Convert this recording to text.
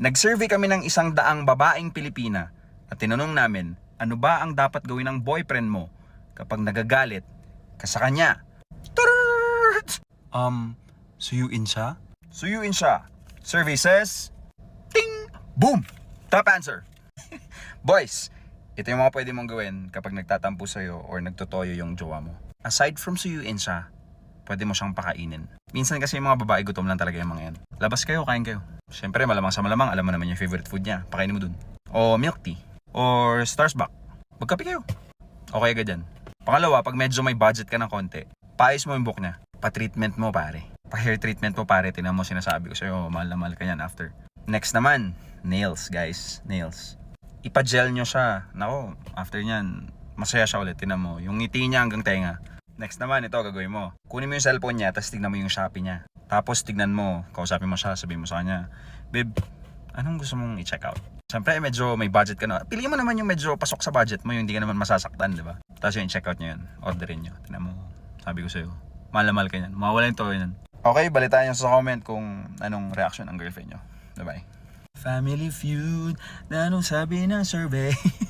Nag-survey kami ng isang daang babaeng Pilipina at tinanong namin, ano ba ang dapat gawin ng boyfriend mo kapag nagagalit ka sa kanya? Um, suyuin siya? Suyuin siya. Survey says, ting! Boom! Top answer. Boys, ito yung mga pwede mong gawin kapag nagtatampo sa'yo or nagtotoyo yung jowa mo. Aside from suyuin siya, pwede mo siyang pakainin. Minsan kasi yung mga babae gutom lang talaga yung mga yan. Labas kayo, kain kayo. Siyempre, malamang sa malamang, alam mo naman yung favorite food niya. Pakainin mo dun. O milk tea. Or Starsback. Magkape kayo. Okay agad yan. Pangalawa, pag medyo may budget ka ng konti, paayos mo yung book niya. Pa-treatment mo, pare. Pa-hair treatment mo, pare. Tinan mo, sinasabi ko sa'yo, mahal na mahal ka yan after. Next naman, nails, guys. Nails. Ipa-gel nyo siya. Nako, after nyan, masaya siya ulit. Tinan mo, yung ngiti niya hanggang tenga. Next naman, ito gagawin mo. Kunin mo yung cellphone niya, tapos tignan mo yung Shopee niya. Tapos tignan mo, kausapin mo siya, sabihin mo sa kanya, Babe, anong gusto mong i-check out? Siyempre, medyo may budget ka na. Piliin mo naman yung medyo pasok sa budget mo, yung hindi ka naman masasaktan, di ba? Tapos yung check out niya yun, orderin nyo. Tignan mo, sabi ko sa'yo, mahal ka yan. Mawala yung toyo yan. Okay, balitaan nyo sa comment kung anong reaction ng girlfriend nyo. Bye-bye. Family Feud, na anong sabi ng survey?